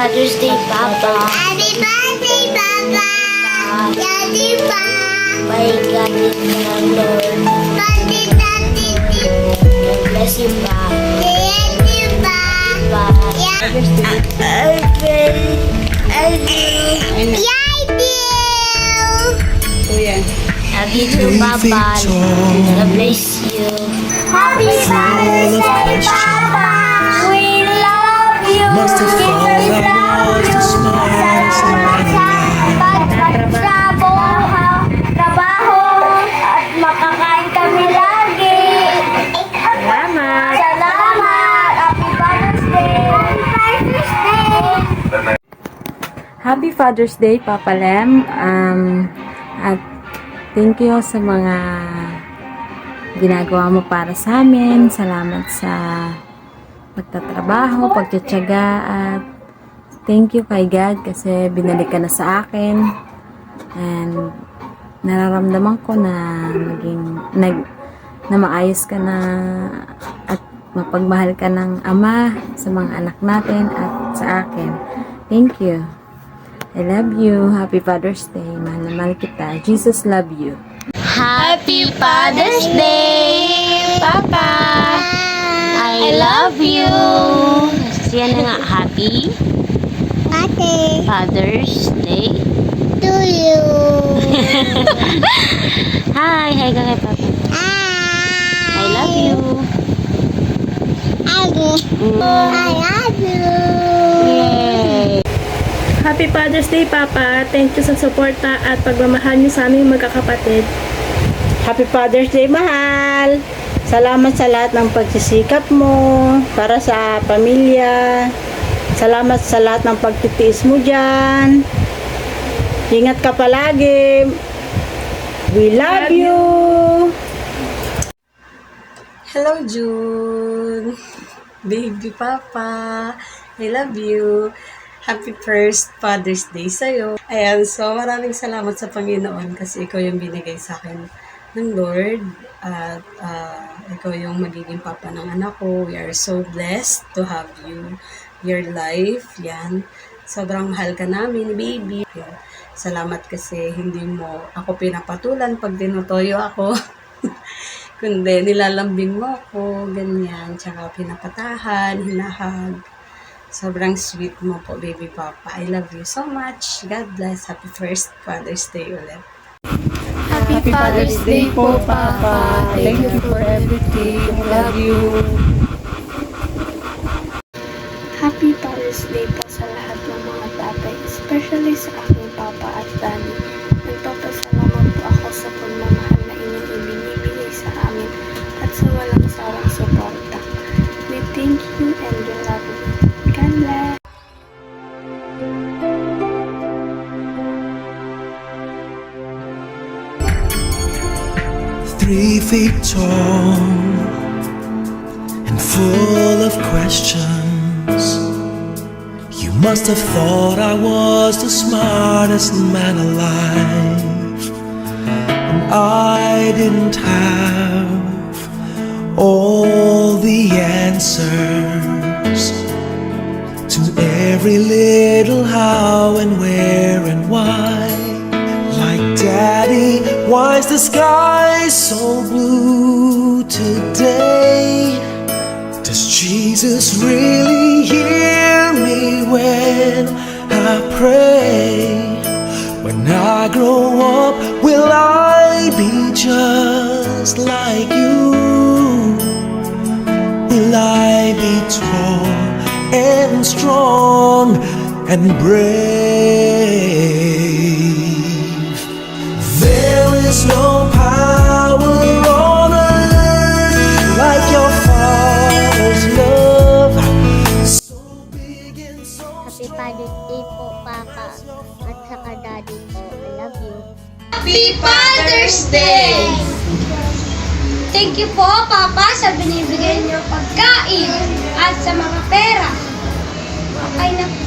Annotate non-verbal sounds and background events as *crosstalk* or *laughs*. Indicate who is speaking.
Speaker 1: Father's Day, Papa.
Speaker 2: Happy birthday, Papa! Daddy pa!
Speaker 1: May gamit ka ng Lord.
Speaker 2: Daddy, daddy,
Speaker 1: God bless you, Pa.
Speaker 2: daddy pa!
Speaker 1: Pa. Okay. I do.
Speaker 2: Yay,
Speaker 3: Kuya.
Speaker 1: Love you too, Papa. God bless you.
Speaker 2: Happy Father's Day, Papa! Happy Father's Day,
Speaker 3: Papa Lem. Um, at thank you sa mga ginagawa mo para sa amin. Salamat sa pagtatrabaho, pagtsatsaga, at thank you kay God kasi binalik ka na sa akin. And nararamdaman ko na naging nag na maayos ka na at mapagmahal ka ng ama sa mga anak natin at sa akin. Thank you. I love you. Happy Father's Day. Mahal na mahal kita. Jesus love you.
Speaker 1: Happy Father's Day, Papa. I love you. Yan na nga, happy
Speaker 2: Ate,
Speaker 1: Father's Day.
Speaker 2: to you. *laughs*
Speaker 1: Hi, hi ka kay Papa. I love you.
Speaker 2: I love
Speaker 1: Mm.
Speaker 2: I love you.
Speaker 1: Yay.
Speaker 4: Happy Father's Day, Papa. Thank you sa suporta at pagmamahal niyo sa aming magkakapatid.
Speaker 5: Happy Father's Day, mahal! Salamat sa lahat ng pagsisikap mo para sa pamilya. Salamat sa lahat ng pagtitiis mo dyan. Ingat ka palagi. We love you.
Speaker 3: Hello, June. Baby Papa. I love you. Happy first Father's Day sa'yo. Ayan, so maraming salamat sa Panginoon kasi ikaw yung binigay sa akin ng Lord. At ah, ikaw yung magiging papa ng anak ko. We are so blessed to have you. Your life, yan. Sobrang mahal ka namin, baby. Yan. Salamat kasi hindi mo ako pinapatulan pag dinutoyo ako. *laughs* Kundi nilalambing mo ako, ganyan. Tsaka pinapatahan, hinahag. Sobrang sweet mo po, baby papa. I love you so much. God bless. Happy first Father's Day ulit.
Speaker 6: Happy Father's Day po, Papa. Thank you for everything. Love you.
Speaker 4: Happy Father's Day po sa lahat ng mga tatay, especially sa aking papa at daddy.
Speaker 7: Three feet tall and full of questions. You must have thought I was the smartest man alive. And I didn't have all the answers to every little how and where and why. Like daddy, why's the sky so blue today? Does Jesus really hear me when I pray? When I grow up, will I be just like you? Will I be tall and strong and brave?
Speaker 2: Happy Father's Day po, Papa. At saka Daddy po. I love you.
Speaker 8: Happy Father's Day! Thank you po, Papa, sa binibigay niyo pagkain at sa mga pera. Okay na